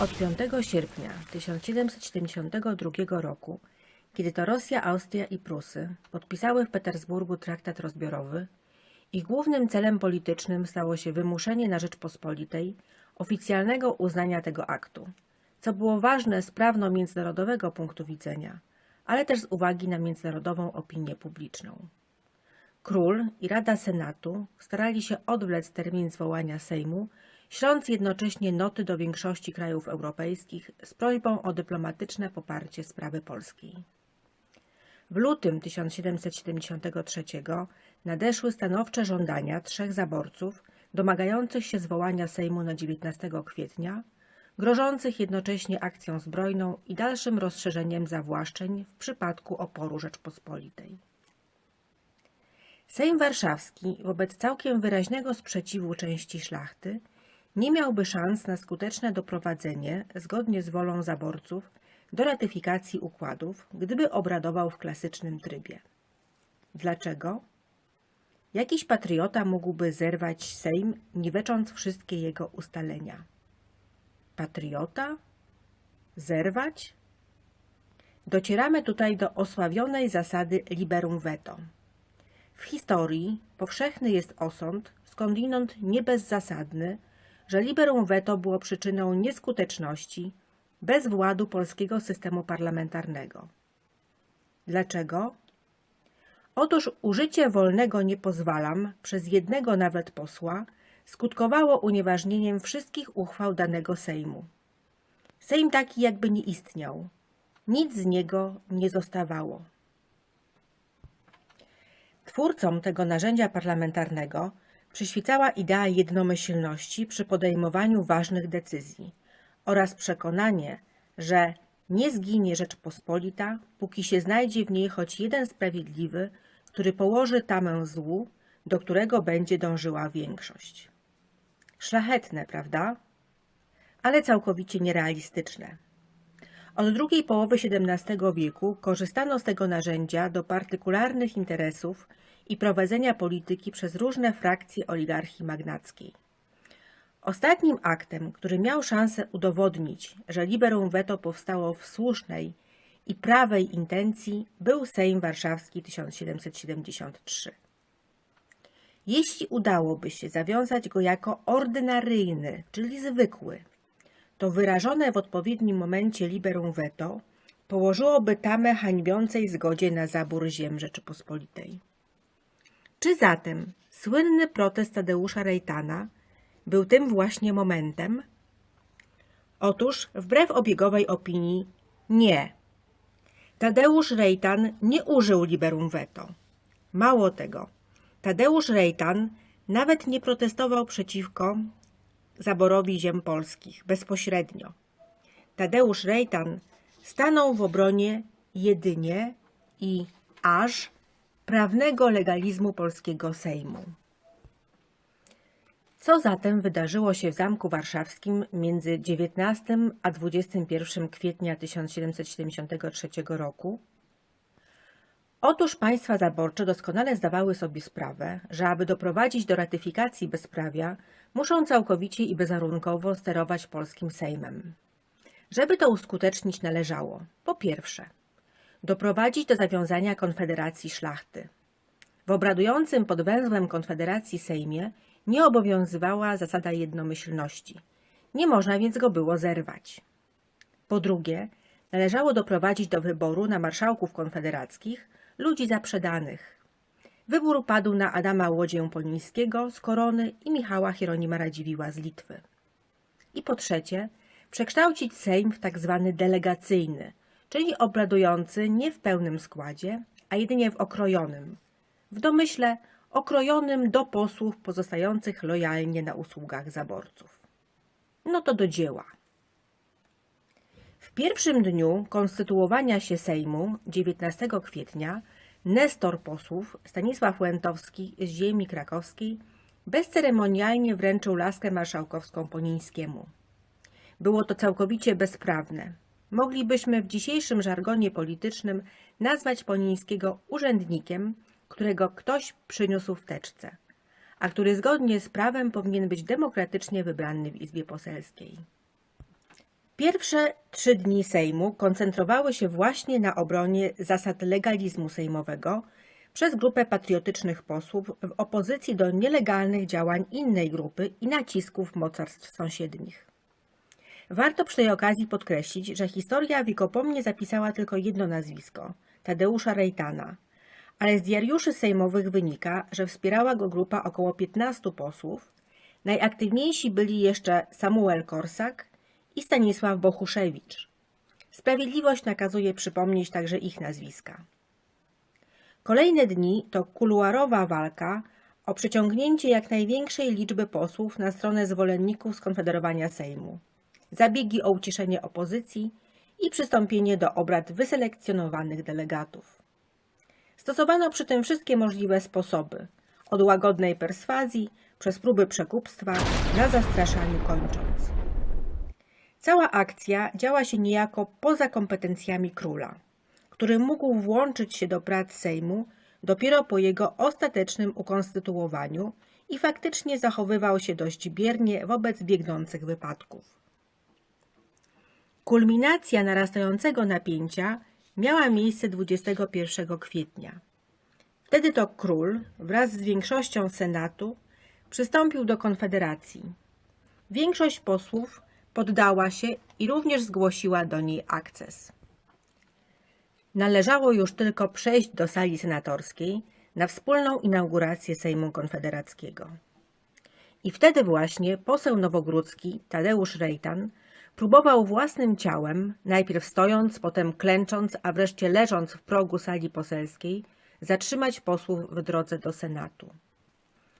Od 5 sierpnia 1772 roku, kiedy to Rosja, Austria i Prusy podpisały w Petersburgu traktat rozbiorowy, ich głównym celem politycznym stało się wymuszenie na Rzeczpospolitej oficjalnego uznania tego aktu, co było ważne z prawno-międzynarodowego punktu widzenia, ale też z uwagi na międzynarodową opinię publiczną. Król i Rada Senatu starali się odwlec termin zwołania Sejmu, śląc jednocześnie noty do większości krajów europejskich z prośbą o dyplomatyczne poparcie sprawy polskiej. W lutym 1773 nadeszły stanowcze żądania trzech zaborców domagających się zwołania Sejmu na 19 kwietnia, grożących jednocześnie akcją zbrojną i dalszym rozszerzeniem zawłaszczeń w przypadku oporu Rzeczpospolitej. Sejm Warszawski wobec całkiem wyraźnego sprzeciwu części szlachty nie miałby szans na skuteczne doprowadzenie, zgodnie z wolą zaborców, do ratyfikacji układów, gdyby obradował w klasycznym trybie. Dlaczego? Jakiś patriota mógłby zerwać Sejm, niwecząc wszystkie jego ustalenia. Patriota? Zerwać? Docieramy tutaj do osławionej zasady liberum veto. W historii powszechny jest osąd, skądinąd nie bezzasadny, że liberum veto było przyczyną nieskuteczności, bezwładu polskiego systemu parlamentarnego. Dlaczego? Otóż użycie wolnego nie pozwalam przez jednego nawet posła skutkowało unieważnieniem wszystkich uchwał danego Sejmu. Sejm taki jakby nie istniał. Nic z niego nie zostawało. Twórcom tego narzędzia parlamentarnego przyświecała idea jednomyślności przy podejmowaniu ważnych decyzji oraz przekonanie, że nie zginie Rzeczpospolita, póki się znajdzie w niej choć jeden sprawiedliwy, który położy tamę złu, do którego będzie dążyła większość. Szlachetne, prawda? Ale całkowicie nierealistyczne. Od drugiej połowy XVII wieku korzystano z tego narzędzia do partykularnych interesów i prowadzenia polityki przez różne frakcje oligarchii magnackiej. Ostatnim aktem, który miał szansę udowodnić, że liberum veto powstało w słusznej i prawej intencji, był Sejm Warszawski 1773. Jeśli udałoby się zawiązać go jako ordynaryjny, czyli zwykły, to wyrażone w odpowiednim momencie liberum veto położyłoby tamę hańbiącej zgodzie na zabór ziem Rzeczypospolitej. Czy zatem słynny protest Tadeusza Rejtana był tym właśnie momentem? Otóż, wbrew obiegowej opinii, nie. Tadeusz Rejtan nie użył liberum veto. Mało tego, Tadeusz Rejtan nawet nie protestował przeciwko zaborowi ziem polskich bezpośrednio. Tadeusz Rejtan stanął w obronie jedynie i aż prawnego legalizmu polskiego Sejmu. Co zatem wydarzyło się w Zamku Warszawskim między 19 a 21 kwietnia 1773 roku? Otóż państwa zaborcze doskonale zdawały sobie sprawę, że aby doprowadzić do ratyfikacji bezprawia, muszą całkowicie i bezwarunkowo sterować polskim Sejmem. Żeby to uskutecznić należało, po pierwsze, doprowadzić do zawiązania konfederacji szlachty. W obradującym pod węzłem konfederacji Sejmie nie obowiązywała zasada jednomyślności. Nie można więc go było zerwać. Po drugie, należało doprowadzić do wyboru na marszałków konfederackich ludzi zaprzedanych. Wybór padł na Adama Łodzię Polińskiego z Korony i Michała Hieronima Radziwiła z Litwy. I po trzecie, przekształcić Sejm w tak zwany delegacyjny, czyli obradujący nie w pełnym składzie, a jedynie w okrojonym. W domyśle okrojonym do posłów pozostających lojalnie na usługach zaborców. No to do dzieła. W pierwszym dniu konstytuowania się Sejmu 19 kwietnia Nestor posłów Stanisław Łętowski z ziemi krakowskiej bezceremonialnie wręczył laskę marszałkowską Ponińskiemu. Było to całkowicie bezprawne. Moglibyśmy w dzisiejszym żargonie politycznym nazwać Ponińskiego urzędnikiem, którego ktoś przyniósł w teczce, a który zgodnie z prawem powinien być demokratycznie wybrany w Izbie Poselskiej. Pierwsze trzy dni Sejmu koncentrowały się właśnie na obronie zasad legalizmu sejmowego przez grupę patriotycznych posłów w opozycji do nielegalnych działań innej grupy i nacisków mocarstw sąsiednich. Warto przy tej okazji podkreślić, że historia wiekopomnie zapisała tylko jedno nazwisko Tadeusza Rejtana, ale z diariuszy sejmowych wynika, że wspierała go grupa około 15 posłów. Najaktywniejsi byli jeszcze Samuel Korsak i Stanisław Bohuszewicz. Sprawiedliwość nakazuje przypomnieć także ich nazwiska. Kolejne dni to kuluarowa walka o przyciągnięcie jak największej liczby posłów na stronę zwolenników skonfederowania Sejmu, zabiegi o uciszenie opozycji i przystąpienie do obrad wyselekcjonowanych delegatów. Stosowano przy tym wszystkie możliwe sposoby, od łagodnej perswazji przez próby przekupstwa na zastraszaniu kończąc. Cała akcja działa się niejako poza kompetencjami króla, który mógł włączyć się do prac Sejmu dopiero po jego ostatecznym ukonstytuowaniu i faktycznie zachowywał się dość biernie wobec biegnących wypadków. Kulminacja narastającego napięcia miała miejsce 21 kwietnia. Wtedy to król wraz z większością Senatu przystąpił do Konfederacji. Większość posłów poddała się i również zgłosiła do niej akces. Należało już tylko przejść do sali senatorskiej na wspólną inaugurację Sejmu Konfederackiego. I wtedy właśnie poseł nowogródzki Tadeusz Rejtan próbował własnym ciałem, najpierw stojąc, potem klęcząc, a wreszcie leżąc w progu sali poselskiej, zatrzymać posłów w drodze do Senatu.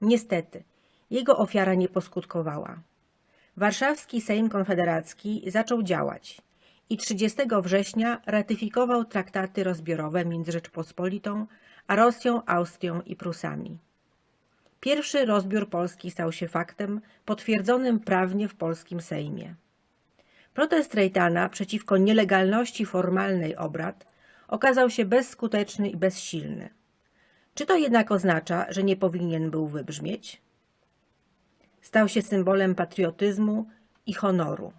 Niestety, jego ofiara nie poskutkowała. Warszawski Sejm Konfederacki zaczął działać i 30 września ratyfikował traktaty rozbiorowe między Rzeczpospolitą a Rosją, Austrią i Prusami. Pierwszy rozbiór Polski stał się faktem potwierdzonym prawnie w polskim Sejmie. Protest Rejtana przeciwko nielegalności formalnej obrad okazał się bezskuteczny i bezsilny. Czy to jednak oznacza, że nie powinien był wybrzmieć? Stał się symbolem patriotyzmu i honoru.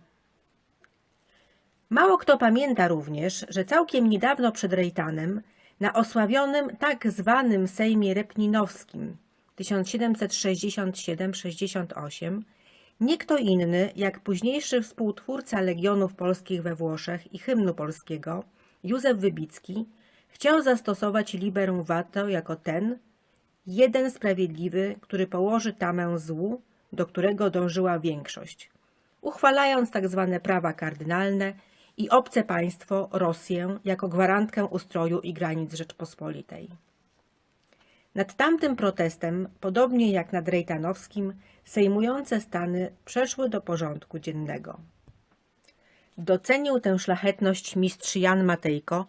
Mało kto pamięta również, że całkiem niedawno przed Rejtanem na osławionym tak zwanym Sejmie Repninowskim 1767-68 nie kto inny jak późniejszy współtwórca Legionów Polskich we Włoszech i hymnu polskiego, Józef Wybicki, chciał zastosować liberum vato jako ten, jeden sprawiedliwy, który położy tamę złu, do którego dążyła większość, uchwalając tak zwane prawa kardynalne i obce państwo, Rosję, jako gwarantkę ustroju i granic Rzeczpospolitej. Nad tamtym protestem, podobnie jak nad Rejtanowskim, sejmujące stany przeszły do porządku dziennego. Docenił tę szlachetność mistrz Jan Matejko,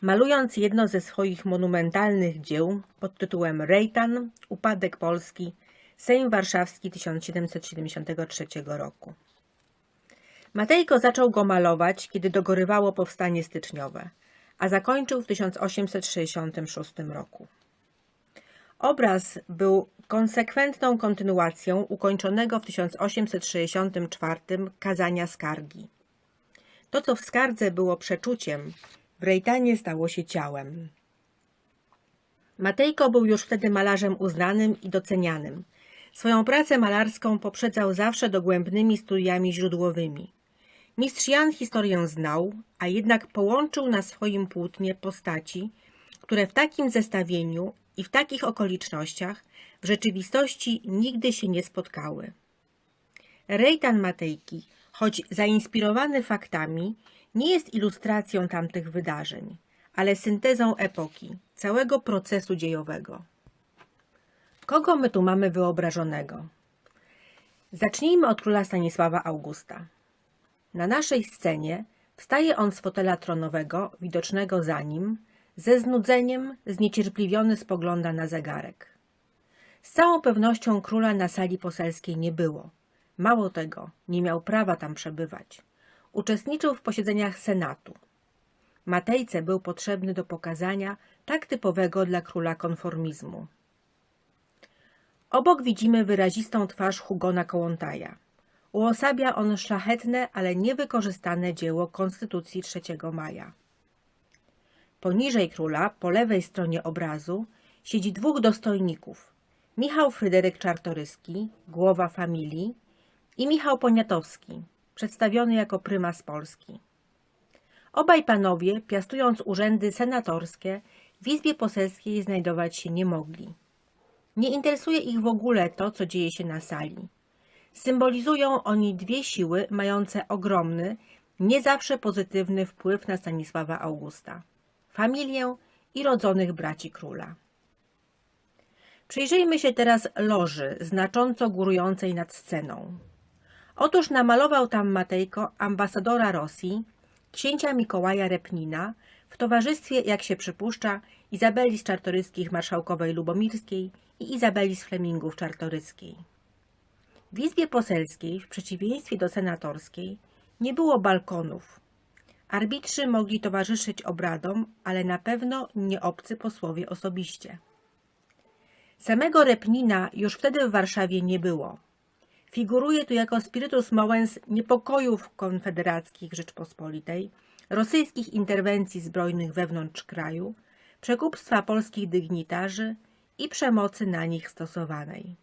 malując jedno ze swoich monumentalnych dzieł pod tytułem Rejtan, Upadek Polski, Sejm Warszawski 1773 roku. Matejko zaczął go malować, kiedy dogorywało powstanie styczniowe, a zakończył w 1866 roku. Obraz był konsekwentną kontynuacją ukończonego w 1864 kazania skargi. To, co w skardze było przeczuciem, w Rejtanie stało się ciałem. Matejko był już wtedy malarzem uznanym i docenianym. Swoją pracę malarską poprzedzał zawsze dogłębnymi studiami źródłowymi. Mistrz Jan historię znał, a jednak połączył na swoim płótnie postaci, które w takim zestawieniu i w takich okolicznościach w rzeczywistości nigdy się nie spotkały. Rejtan Matejki, choć zainspirowany faktami, nie jest ilustracją tamtych wydarzeń, ale syntezą epoki, całego procesu dziejowego. Kogo my tu mamy wyobrażonego? Zacznijmy od króla Stanisława Augusta. Na naszej scenie wstaje on z fotela tronowego, widocznego za nim, ze znudzeniem, zniecierpliwiony spogląda na zegarek. Z całą pewnością króla na sali poselskiej nie było. Mało tego, nie miał prawa tam przebywać. Uczestniczył w posiedzeniach Senatu. Matejce był potrzebny do pokazania tak typowego dla króla konformizmu. Obok widzimy wyrazistą twarz Hugona Kołątaja. Uosabia on szlachetne, ale niewykorzystane dzieło Konstytucji 3 maja. Poniżej króla, po lewej stronie obrazu, siedzi dwóch dostojników. Michał Fryderyk Czartoryski, głowa familii, i Michał Poniatowski, przedstawiony jako prymas Polski. Obaj panowie, piastując urzędy senatorskie, w Izbie Poselskiej znajdować się nie mogli. Nie interesuje ich w ogóle to, co dzieje się na sali. Symbolizują oni dwie siły mające ogromny, nie zawsze pozytywny wpływ na Stanisława Augusta familię i rodzonych braci króla. Przyjrzyjmy się teraz loży znacząco górującej nad sceną. Otóż namalował tam Matejko ambasadora Rosji, księcia Mikołaja Repnina, w towarzystwie, jak się przypuszcza, Izabeli z Czartoryskich Marszałkowej Lubomirskiej i Izabeli z Flemingów Czartoryskiej. W Izbie Poselskiej, w przeciwieństwie do senatorskiej, nie było balkonów. Arbitrzy mogli towarzyszyć obradom, ale na pewno nie obcy posłowie osobiście. Samego Repnina już wtedy w Warszawie nie było. Figuruje tu jako spiritus movens niepokojów konfederackich Rzeczpospolitej, rosyjskich interwencji zbrojnych wewnątrz kraju, przekupstwa polskich dygnitarzy i przemocy na nich stosowanej.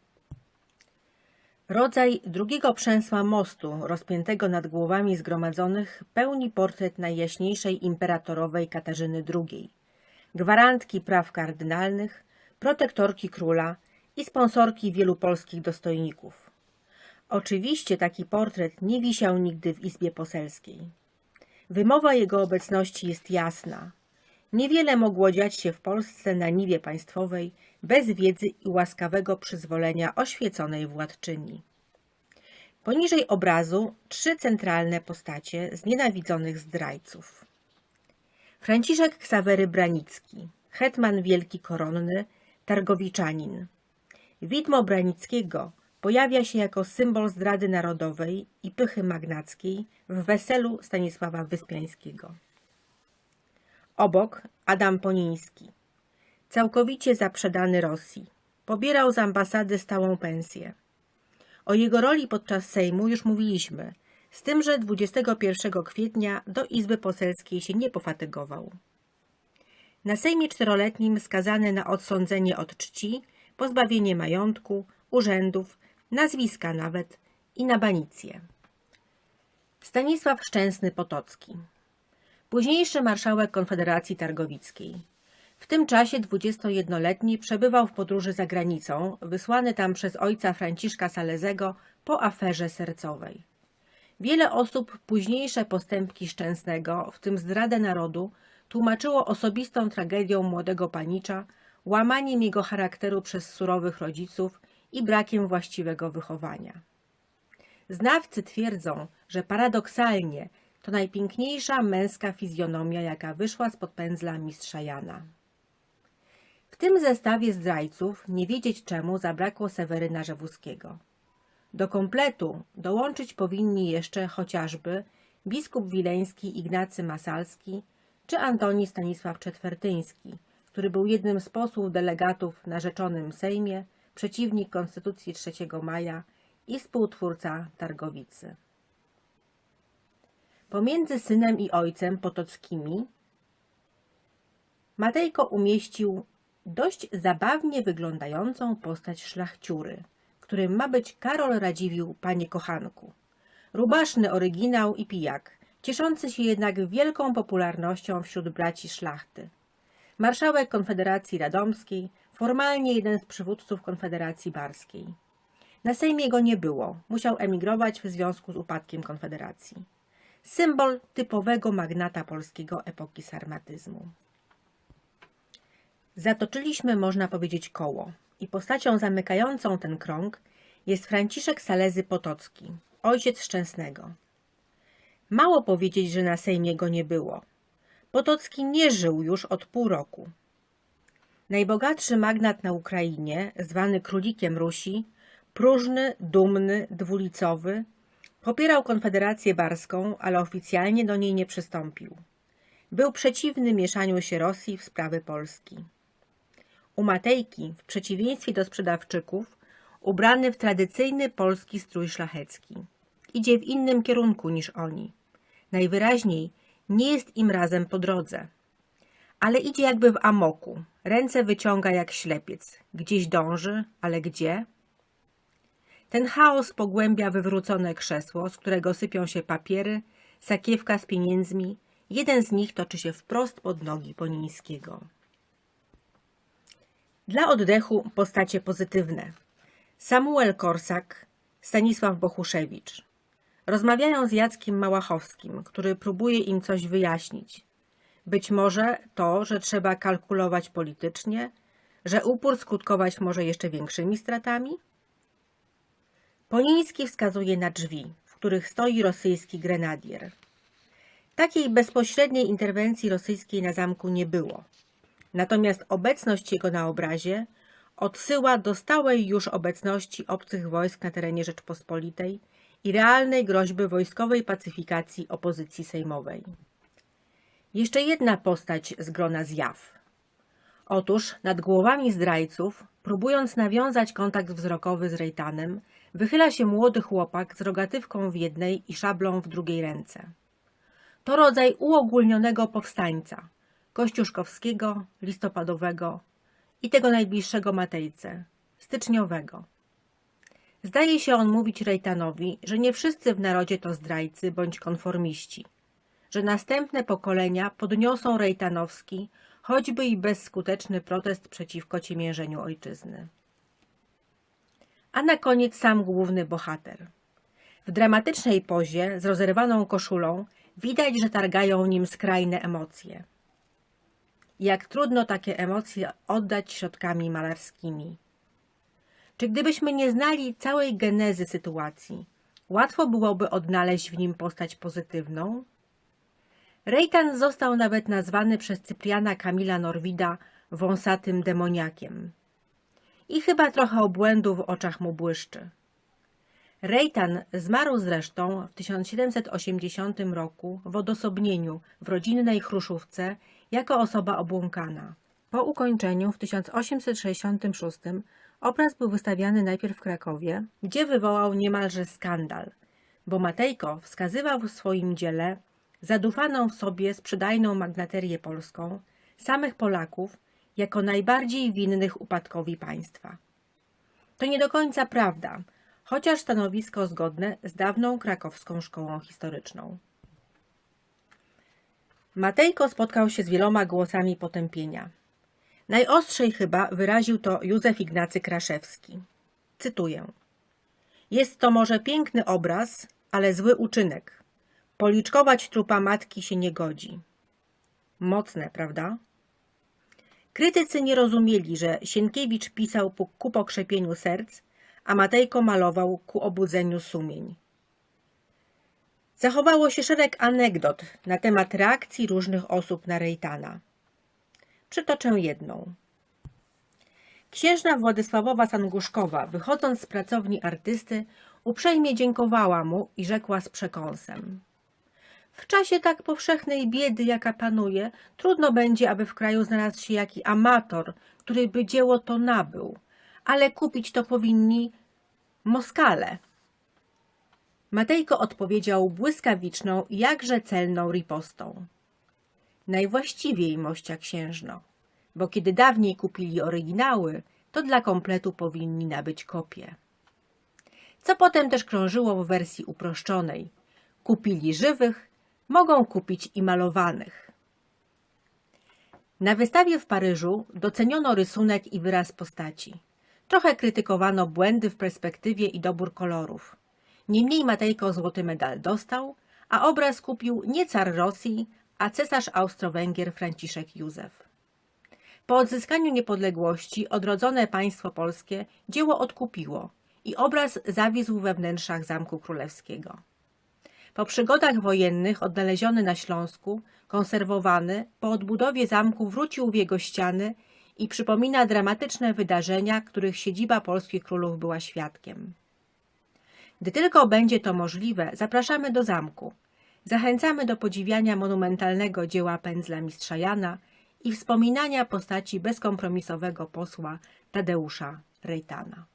Rodzaj drugiego przęsła mostu, rozpiętego nad głowami zgromadzonych, pełni portret najjaśniejszej imperatorowej Katarzyny II, gwarantki praw kardynalnych, protektorki króla i sponsorki wielu polskich dostojników. Oczywiście taki portret nie wisiał nigdy w Izbie Poselskiej. Wymowa jego obecności jest jasna. Niewiele mogło dziać się w Polsce na niwie państwowej bez wiedzy i łaskawego przyzwolenia oświeconej władczyni. Poniżej obrazu trzy centralne postacie znienawidzonych zdrajców. Franciszek Ksawery Branicki, hetman wielki koronny, targowiczanin. Widmo Branickiego pojawia się jako symbol zdrady narodowej i pychy magnackiej w weselu Stanisława Wyspiańskiego. Obok Adam Poniński, całkowicie zaprzedany Rosji. Pobierał z ambasady stałą pensję. O jego roli podczas Sejmu już mówiliśmy, z tym, że 21 kwietnia do Izby Poselskiej się nie pofatygował. Na Sejmie czteroletnim skazany na odsądzenie od czci, pozbawienie majątku, urzędów, nazwiska nawet i na banicję. Stanisław Szczęsny Potocki Późniejszy marszałek Konfederacji Targowickiej. W tym czasie 21-letni przebywał w podróży za granicą, wysłany tam przez ojca Franciszka Salezego po aferze sercowej. Wiele osób późniejsze postępki Szczęsnego, w tym zdradę narodu, tłumaczyło osobistą tragedią młodego panicza, łamaniem jego charakteru przez surowych rodziców i brakiem właściwego wychowania. Znawcy twierdzą, że paradoksalnie to najpiękniejsza męska fizjonomia, jaka wyszła spod pędzla mistrza Jana. W tym zestawie zdrajców nie wiedzieć czemu zabrakło Seweryna Żewuskiego. Do kompletu dołączyć powinni jeszcze chociażby biskup wileński Ignacy Masalski czy Antoni Stanisław Czetwertyński, który był jednym z posłów delegatów na rzeczonym Sejmie, przeciwnik Konstytucji 3 maja i współtwórca Targowicy. Pomiędzy synem i ojcem Potockimi Matejko umieścił dość zabawnie wyglądającą postać szlachciury, którym ma być Karol Radziwiłł, panie kochanku. Rubaszny oryginał i pijak, cieszący się jednak wielką popularnością wśród braci szlachty. Marszałek Konfederacji Radomskiej, formalnie jeden z przywódców Konfederacji Barskiej. Na Sejmie go nie było, musiał emigrować w związku z upadkiem Konfederacji. Symbol typowego magnata polskiego epoki sarmatyzmu. Zatoczyliśmy, można powiedzieć, koło i postacią zamykającą ten krąg jest Franciszek Salezy Potocki, ojciec Szczęsnego. Mało powiedzieć, że na Sejmie go nie było. Potocki nie żył już od pół roku. Najbogatszy magnat na Ukrainie, zwany królikiem Rusi, próżny, dumny, dwulicowy, popierał Konfederację Barską, ale oficjalnie do niej nie przystąpił. Był przeciwny mieszaniu się Rosji w sprawy Polski. U Matejki, w przeciwieństwie do sprzedawczyków, ubrany w tradycyjny polski strój szlachecki. idzie w innym kierunku niż oni. Najwyraźniej nie jest im razem po drodze. Ale idzie jakby w amoku. Ręce wyciąga jak ślepiec. Gdzieś dąży, ale gdzie? Ten chaos pogłębia wywrócone krzesło, z którego sypią się papiery, sakiewka z pieniędzmi. Jeden z nich toczy się wprost pod nogi Ponińskiego. Dla oddechu postacie pozytywne. Samuel Korsak, Stanisław Bochuszewicz. Rozmawiają z Jackiem Małachowskim, który próbuje im coś wyjaśnić. Być może to, że trzeba kalkulować politycznie, że upór skutkować może jeszcze większymi stratami? Poniński wskazuje na drzwi, w których stoi rosyjski grenadier. Takiej bezpośredniej interwencji rosyjskiej na zamku nie było. Natomiast obecność jego na obrazie odsyła do stałej już obecności obcych wojsk na terenie Rzeczpospolitej i realnej groźby wojskowej pacyfikacji opozycji sejmowej. Jeszcze jedna postać z grona zjaw. Otóż nad głowami zdrajców, próbując nawiązać kontakt wzrokowy z Rejtanem, wychyla się młody chłopak z rogatywką w jednej i szablą w drugiej ręce. To rodzaj uogólnionego powstańca, kościuszkowskiego, listopadowego i tego najbliższego Matejce, styczniowego. Zdaje się on mówić Rejtanowi, że nie wszyscy w narodzie to zdrajcy bądź konformiści, że następne pokolenia podniosą Rejtanowski, choćby i bezskuteczny protest przeciwko ciemiężeniu ojczyzny. A na koniec sam główny bohater. W dramatycznej pozie, z rozerwaną koszulą, widać, że targają nim skrajne emocje. Jak trudno takie emocje oddać środkami malarskimi. Czy gdybyśmy nie znali całej genezy sytuacji, łatwo byłoby odnaleźć w nim postać pozytywną? Rejtan został nawet nazwany przez Cypriana Kamila Norwida wąsatym demoniakiem. I chyba trochę obłędu w oczach mu błyszczy. Rejtan zmarł zresztą w 1780 roku w odosobnieniu w rodzinnej Chruszówce jako osoba obłąkana. Po ukończeniu w 1866 obraz był wystawiany najpierw w Krakowie, gdzie wywołał niemalże skandal, bo Matejko wskazywał w swoim dziele zadufaną w sobie sprzedajną magnaterię polską, samych Polaków, jako najbardziej winnych upadkowi państwa. To nie do końca prawda, chociaż stanowisko zgodne z dawną krakowską szkołą historyczną. Matejko spotkał się z wieloma głosami potępienia. Najostrzej chyba wyraził to Józef Ignacy Kraszewski. Cytuję. Jest to może piękny obraz, ale zły uczynek. Policzkować trupa matki się nie godzi. Mocne, prawda? Krytycy nie rozumieli, że Sienkiewicz pisał ku pokrzepieniu serc, a Matejko malował ku obudzeniu sumień. Zachowało się szereg anegdot na temat reakcji różnych osób na Rejtana. Przytoczę jedną. Księżna Władysławowa Sanguszkowa, wychodząc z pracowni artysty, uprzejmie dziękowała mu i rzekła z przekąsem. W czasie tak powszechnej biedy, jaka panuje, trudno będzie, aby w kraju znalazł się jaki amator, który by dzieło to nabył, ale kupić to powinni Moskale. Matejko odpowiedział błyskawiczną jakże celną ripostą. Najwłaściwiej, mościa księżno, bo kiedy dawniej kupili oryginały, to dla kompletu powinni nabyć kopie. Co potem też krążyło w wersji uproszczonej. Kupili żywych, mogą kupić i malowanych. Na wystawie w Paryżu doceniono rysunek i wyraz postaci. Trochę krytykowano błędy w perspektywie i dobór kolorów. Niemniej Matejko złoty medal dostał, a obraz kupił nie car Rosji, a cesarz Austro-Węgier Franciszek Józef. Po odzyskaniu niepodległości odrodzone państwo polskie dzieło odkupiło i obraz zawisł we wnętrzach Zamku Królewskiego. Po przygodach wojennych odnaleziony na Śląsku, konserwowany, po odbudowie zamku wrócił w jego ściany i przypomina dramatyczne wydarzenia, których siedziba polskich królów była świadkiem. Gdy tylko będzie to możliwe, zapraszamy do zamku. Zachęcamy do podziwiania monumentalnego dzieła pędzla mistrza Jana i wspominania postaci bezkompromisowego posła Tadeusza Rejtana.